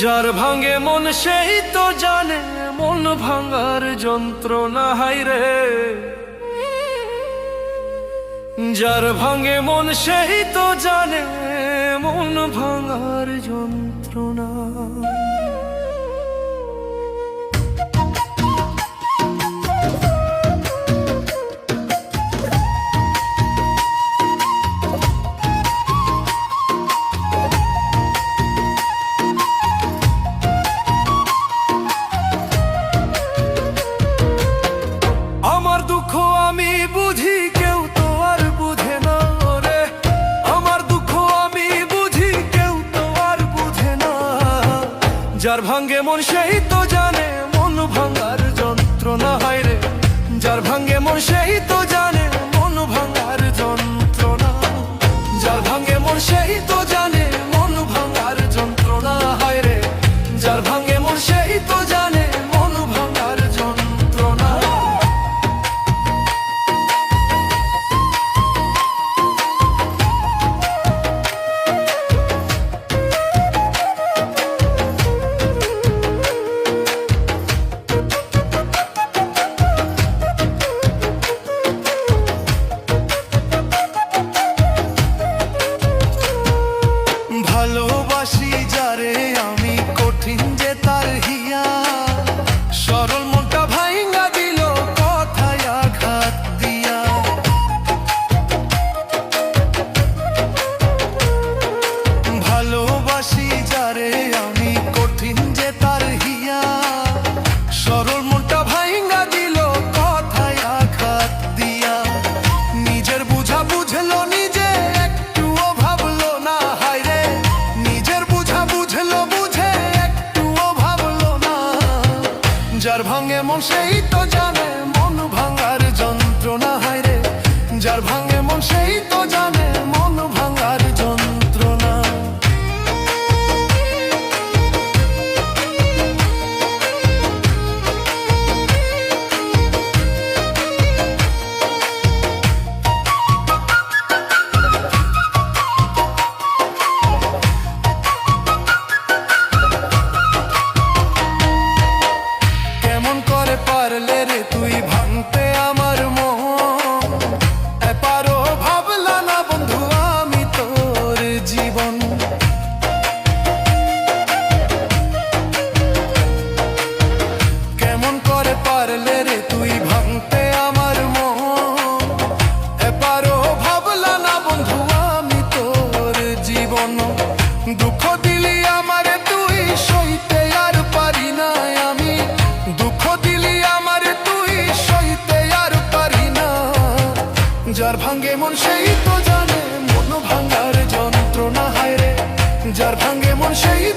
যার ভাঙে মন, সেই তো জানে মন ভাঙার যন্ত্রণা হাই রে। যার ভাঙে মন, সেই তো জানে মন ভাঙার যন্ত্রণা। যার ভাঙ্গে মন, সেই তো জানে মন ভাঙ্গার যন্ত্রণা, হয় রে। যার ভাঙ্গে মন, সেই তো জানে যার ভাঙে মন সেই তো জানে, মন ভাঙার যন্ত্রণা হায় রে। যার ভাঙে মন সেই তো জানে যার ভাঙ্গে মন সেই তো জানে, মনো ভাঙ্গার যন্ত্রণা হায় রে। যার ভাঙ্গে মন সেই